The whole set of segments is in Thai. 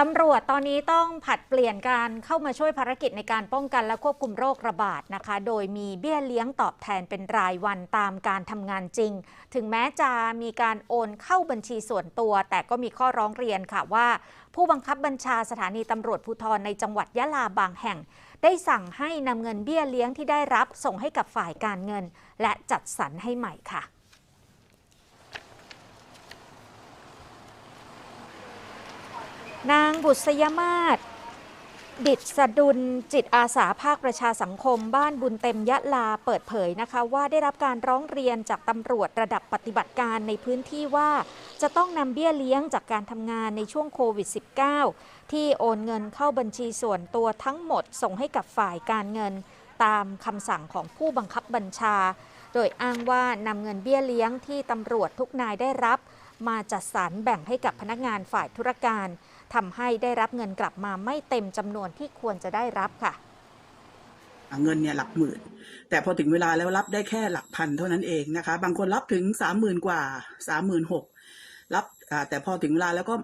ตำรวจตอนนี้ต้องผัดเปลี่ยนการเข้ามาช่วยภารกิจในการป้องกันและควบคุมโรคระบาดนะคะ โดยมีเบี้ยเลี้ยงตอบแทนเป็นรายวันตามการทำงานจริง ถึงแม้จะมีการโอนเข้าบัญชีส่วนตัว แต่ก็มีข้อร้องเรียนค่ะว่า ผู้บังคับบัญชาสถานีตำรวจภูธรในจังหวัดยะลาบางแห่ง ได้สั่งให้นำเงินเบี้ยเลี้ยงที่ได้รับส่งให้กับฝ่ายการเงิน และจัดสรรให้ใหม่ค่ะ นางบุษยมาศดิษสดุลจิตอาสาภาคประชาสังคม บ้านบุญเต็มยะลาเปิดเผยนะคะ ว่าได้รับการร้องเรียนจากตำรวจระดับปฏิบัติการในพื้นที่ว่า จะต้องนำเบี้ยเลี้ยงจากการทำงานในช่วงโควิด -19 ที่โอนเงินเข้าบัญชีส่วนตัวทั้งหมดส่งให้กับฝ่ายการเงิน ตามคำสั่งของผู้บังคับบัญชา โดยอ้างว่านำเงินเบี้ยเลี้ยงที่ตำรวจทุกนายได้รับ มาจัดสรรแบ่งให้กับพนักงานฝ่ายธุรการทำให้ได้รับเงินกลับมาไม่เต็มจำนวนที่ควรจะได้รับค่ะเงินเนี่ยหลักหมื่น แต่พอถึงเวลาแล้วรับได้แค่หลักพันเท่านั้นเองนะคะ บางคนรับถึงสามหมื่นกว่าสามหมื่นหกรับแต่พอถึงเวลาแล้วก็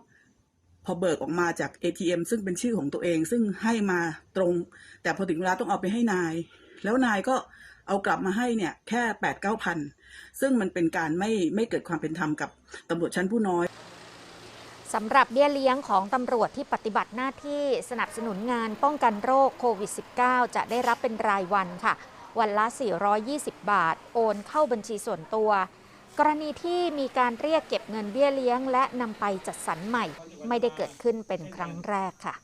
พอเบิกออกมาจาก ATM ซึ่งเป็นชื่อของตัวเองซึ่งให้มาตรง แต่พอถึงเวลาต้องเอาไปให้นาย แล้วนายก็ เอากลับมาให้เนี่ยแค่แปดเก้าพันซึ่งมันเป็นการไม่ไม่เกิดความเป็นธรรมกับตำรวจชั้นผู้น้อยสำหรับเบี้ยเลี้ยงของตำรวจที่ปฏิบัติหน้าที่สนับสนุนงานป้องกันโรคโควิด -19 จะได้รับเป็นรายวันค่ะ วันละ 420 บาท โอนเข้าบัญชีส่วนตัว กรณีที่มีการเรียกเก็บเงินเบี้ยเลี้ยง และนำไปจัดสรรใหม่ ไม่ได้เกิดขึ้นเป็นครั้งแรกค่ะ